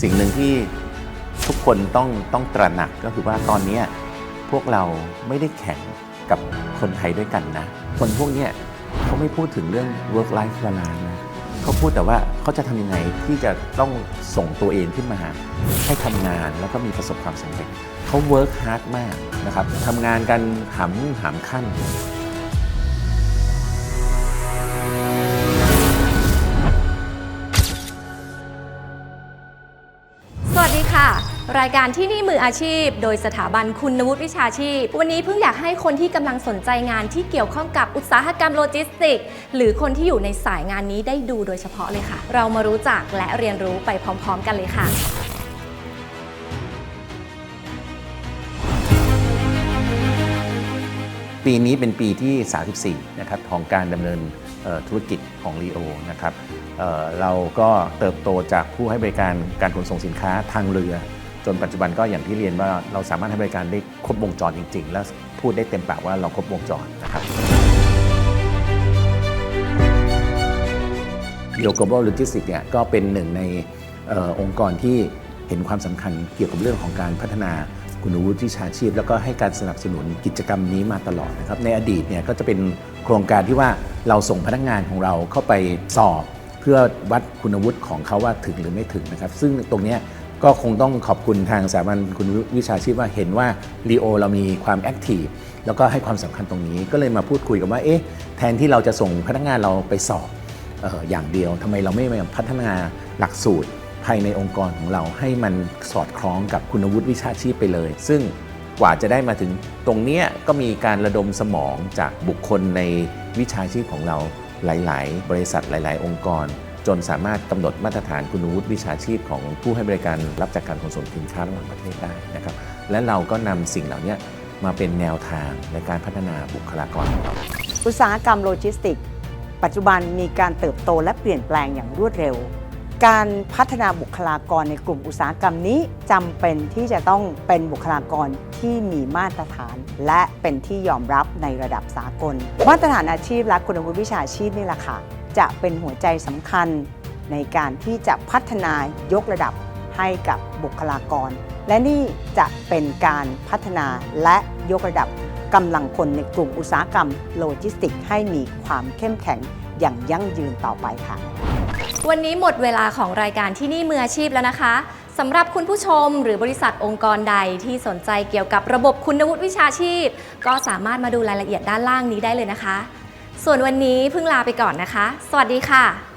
สิ่งหนึ่งที่ทุกคนต้องต้องตระหนักก็คือว่าตอนนี้พวกเราไม่ได้แข่งกับคนไทยด้วยกันนะ คนพวกนี้เขาไม่พูดถึงเรื่อง work life balance นะเขาพูดแต่ว่าเขาจะทำยังไงที่จะต้องส่งตัวเองขึ้นมา ให้ทำงานแล้วก็มีประสบความสำเร็จเขา work hard มากนะครับทำงานกันหามุ่งหามขั้น ดีค่ะ รายการที่นี่มืออาชีพ โดยสถาบันคุณวุฒิวิชาชีพ วันนี้เพิ่งอยากให้คนที่กำลังสนใจงานที่เกี่ยวข้องกับอุตสาหกรรมโลจิสติกส์หรือคนที่อยู่ในสายงานนี้ได้ดูโดยเฉพาะเลยค่ะ เรามารู้จักและเรียนรู้ไปพร้อม ๆ กันเลยค่ะปีนี้เป็นปีที่ 34 นะครับของการดำเนิน ธุรกิจของลีโอนะครับเเราก็เติบโตจากผู้ให้บริการการขนส่งสินค้าทางเรือ จนปัจจุบันก็อย่างที่เรียนว่าเราสามารถให้บริการได้ครบวงจรจริง ๆ และพูดได้เต็มปากว่าเราครบวงจรนะครับ Rio Global Logistics เนี่ยก็เป็นหนึ่งในอองค์กรที่เห็นความสำคัญเกี่ยวกับเรื่องของการพัฒนา คุณวุฒิวิชาชีพ แล้วก็ให้การสนับสนุนกิจกรรมนี้มาตลอดนะครับในอดีตเนี่ยก็จะเป็นโครงการที่ว่าเราส่งพนักงานของเราเข้าไปสอบ เพื่อวัดคุณวุฒิของเขาว่าถึงหรือไม่ถึงนะครับ ซึ่งตรงนี้ก็คงต้องขอบคุณทางสถาบันคุณวิชาชีพว่าเห็นว่ารีโอเรามีความแอคทีฟแล้วก็ให้ความสำคัญตรงนี้ก็เลยมาพูดคุยกันว่าเอ๊ะแทนที่เราจะส่งพนักงานเราไปสอบอออย่างเดียวทำไมเราไม่มาพัฒนาหลักสูตร ภายในองค์กรของเราให้มันสอดคล้องกับคุณวุฒิวิชาชีพไปเลย ซึ่งกว่าจะได้มาถึงตรงนี้ก็มีการระดมสมองจากบุคคลในวิชาชีพของเราหลาย ๆ บริษัทหลาย ๆ องค์กร จนสามารถกำหนดมาตรฐานคุณวุฒิวิชาชีพของผู้ให้บริการรับจากการขนส่งสินค้าระหว่างประเทศได้นะครับและเราก็นำสิ่งเหล่านี้มาเป็นแนวทางในการพัฒนาบุคลากรของเราอุตสาหกรรมโลจิสติก ปัจจุบันมีการเติบโตและเปลี่ยนแปลงอย่างรวดเร็ว การพัฒนาบุคลากรในกลุ่มอุตสาหกรรมนี้จำเป็นที่จะต้องเป็นบุคลากรที่มีมาตรฐาน และเป็นที่ยอมรับในระดับสากล มาตรฐานอาชีพและคุณวุฒิวิชาชีพนี่แหละค่ะจะเป็นหัวใจสำคัญในการที่จะพัฒนายกระดับให้กับบุคลากร และนี่จะเป็นการพัฒนาและยกระดับกำลังคนในกลุ่มอุตสาหกรรมโลจิสติก ให้มีความเข้มแข็งอย่างยั่งยืนต่อไปค่ะ วันนี้หมดเวลาของรายการที่นี่มืออาชีพแล้วนะคะสำหรับคุณผู้ชมหรือบริษัทองค์กรใดที่สนใจเกี่ยวกับระบบคุณวุฒิวิชาชีพ ก็สามารถมาดูรายละเอียดด้านล่างนี้ได้เลยนะคะ ส่วนวันนี้เพิ่งลาไปก่อนนะคะ สวัสดีค่ะ